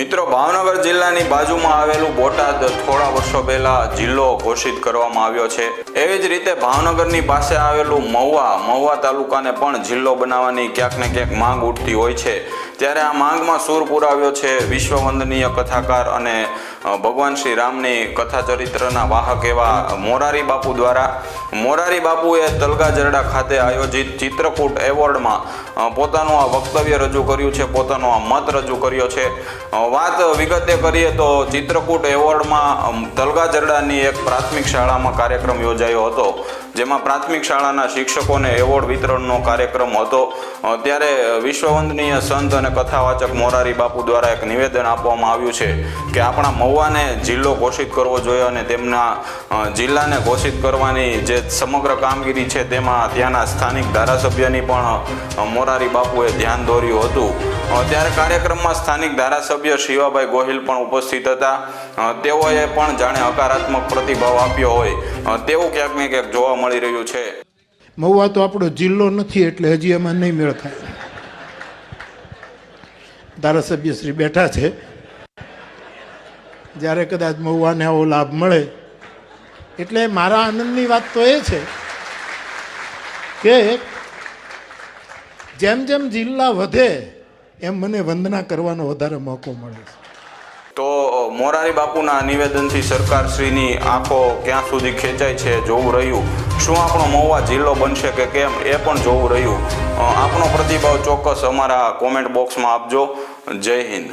મિત્રો, ભાવનગર જિલ્લાની બાજુમાં આવેલું બોટાદ થોડા વર્ષો પહેલા જિલ્લો ઘોષિત કરવામાં આવ્યો છે. એવી જ રીતે ભાવનગરની પાસે આવેલું મહુવા મહુવા તાલુકાને પણ જિલ્લો બનાવવાની ક્યાંક ને ક્યાંક માંગ ઉઠતી હોય છે. ત્યારે આ માંગમાં સૂર પુરાવ્યો છે વિશ્વવંદનીય કથાકાર અને ભગવાન શ્રી રામની કથા ચરિત્રના વાહક એવા મોરારી બાપુ દ્વારા મોરારી બાપુએ તલગા જરડા ખાતે આયોજિત ચિત્રકૂટ એવોર્ડમાં પોતાનું આ વક્તવ્ય રજૂ કર્યું છે, પોતાનો આ મત રજૂ કર્યો છે. વાત વિગતે કરીએ તો ચિત્રકૂટ એવોર્ડમાં તલગાજરડાની તલગા જરડાની એક પ્રાથમિક શાળામાં કાર્યક્રમ યોજાયો હતો, જેમાં પ્રાથમિક શાળાના શિક્ષકોને એવોર્ડ વિતરણનો કાર્યક્રમ હતો. ત્યારે વિશ્વવંદનીય સંત અને કથાવાચક મોરારી બાપુ દ્વારા એક નિવેદન આપવામાં આવ્યું છે કે આપણા મહુવાને જિલ્લો ઘોષિત કરવો જોઈએ અને તેમના જિલ્લાને ઘોષિત કરવાની જે સમગ્ર કામગીરી છે તેમાં ત્યાંના સ્થાનિક ધારાસભ્યની પણ મોરારી બાપુએ ધ્યાન દોર્યું હતું. ત્યારે કાર્યક્રમમાં સ્થાનિક ધારાસભ્ય શિવાભાઈ ગોહિલ પણ ઉપસ્થિત હતા. તેઓએ પણ જાણે હકારાત્મક પ્રતિભાવ આપ્યો હોય. તેવું ક્યાંક ને ક્યાંક જોવા મળી રહ્યું છે. મહુવા તો આપણો જિલ્લો નથી એટલે હજી એમાં નહીં મેળ થાય. ધારાસભ્ય શ્રી બેઠા છે. જ્યારે કદાચ મહુવાને આવો લાભ મળે. એટલે મારા આનંદની વાત તો એ છે કે જેમ જેમ જિલ્લા વધે, એમ મને વંદના કરવાનો વધારે મોકો મળે છે. તો મોરારી બાપુના નિવેદનથી સરકારશ્રીની આંખો ક્યાં સુધી ખેંચાય છે જોવું રહ્યું? શું આપણો મહુવા જિલ્લો બનશે કે કેમ? એ પણ જોવું રહ્યું. આપણો પ્રતિભાવ ચોક્કસ અમારા કોમેન્ટ બોક્સમાં આપજો. જય હિન્દ.